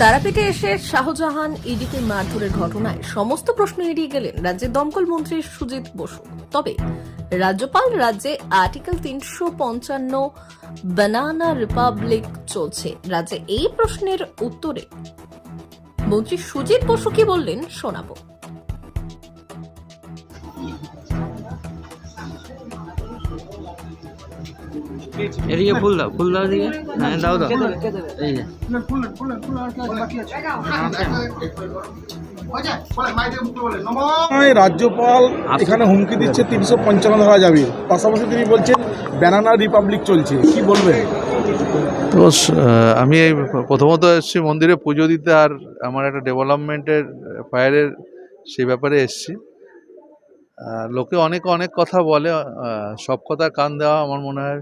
তারাপীঠে এসে শাহজাহান, ইডিকে মারধরের ঘটনায় সমস্ত প্রশ্ন এড়িয়ে গেলেন রাজ্যের দমকল মন্ত্রী সুজিত বসু। তবে রাজ্যপাল রাজ্যে আর্টিকেল তিনশো পঞ্চান্ন, বানানা রিপাবলিক চলছে। রাজ্যে এই প্রশ্নের উত্তরে মন্ত্রী সুজিত বসু কি বললেন শোনাবো। এদিকে ফুল দাও ফুল দাও এদিকে। হ্যাঁ দাও দাও এই যে। রাজ্যপাল এখানে হুমকি দিচ্ছে তিনশো পঞ্চান্ন ধরা যাবে পাশাপাশি তিনি বলছেন ব্যানানা রিপাবলিক চলছে। কি বলবেন? তো আমি এই প্রথমত এসেছি মন্দিরে পুজো দিতে আর আমার একটা ডেভেলপমেন্টের ফায়ারের সেই ব্যাপারে এসেছি। লোকে অনেক অনেক কথা বলে সব কথা কান দেওয়া আমার মনে হয়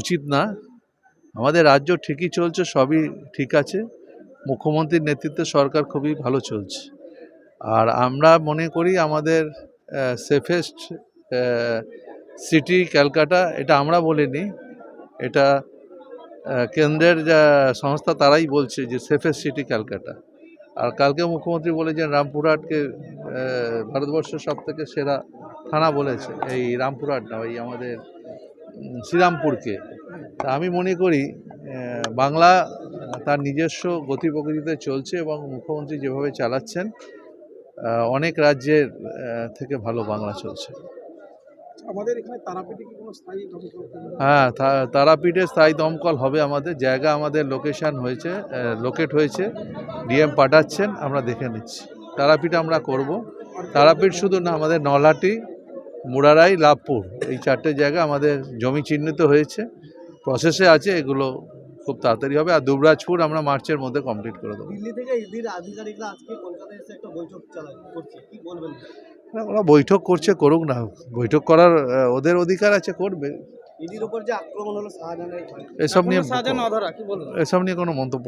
উচিত না। আমাদের রাজ্য ঠিকই চলছে, সবই ঠিক আছে। মুখ্যমন্ত্রীর নেতৃত্বে সরকার খুবই ভালো চলছে। আর আমরা মনে করি আমাদের সেফেস্ট সিটি ক্যালকাটা, এটা আমরা বলিনি, এটা কেন্দ্রের যা সংস্থা তারাই বলছে যে সেফেস্ট সিটি ক্যালকাটা। আর কালকে মুখ্যমন্ত্রী বলেছেন রামপুরহাটকে ভারতবর্ষের সব থেকে সেরা থানা বলেছে, এই রামপুরহাট না, ওই আমাদের শ্রীরামপুরকে। তা আমি মনে করি বাংলা তার নিজস্ব গতি প্রকৃতিতে চলছে এবং মুখ্যমন্ত্রী যেভাবে চালাচ্ছেন অনেক রাজ্যের থেকে ভালো বাংলা চলছে। আমাদের এখানে তারাপীঠে কি কোনো স্থায়ী দমকল হ্যাঁ তারাপীঠে স্থায়ী দমকল হবে আমাদের। জায়গা আমাদের লোকেশন হয়েছে লোকেট হয়েছে ডিএম পাঠাচ্ছেন আমরা দেখে নিচ্ছি। তারাপীঠ আমরা করব। তারাপীঠ শুধু না আমাদের নলহাটি মুরারাই লাভপুর এই চারটে জায়গা আমাদের জমি চিহ্নিত হয়েছে। প্রসেসে আছে এগুলো খুব তাড়াতাড়ি হবে। আর দুবরাজপুর আমরা মার্চের মধ্যে কমপ্লিট করে দেবো। দিল্লি থেকে আজকে কলকাতায় এসে একটা বৈঠক চালায় করছে। কি বলবেন? ওরা বৈঠক করছে করুক না। বৈঠক করার ওদের অধিকার আছে করবে। এসব নিয়ে এসব নিয়ে কোনো মন্তব্য